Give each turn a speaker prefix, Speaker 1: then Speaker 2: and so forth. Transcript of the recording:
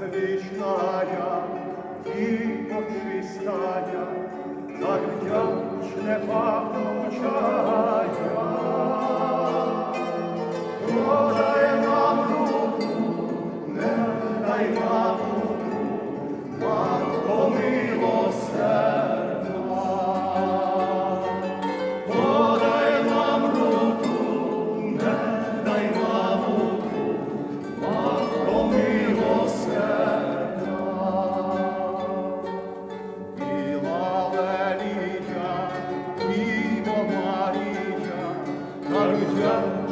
Speaker 1: безличная і очистая, так вдячне пахнучая. Так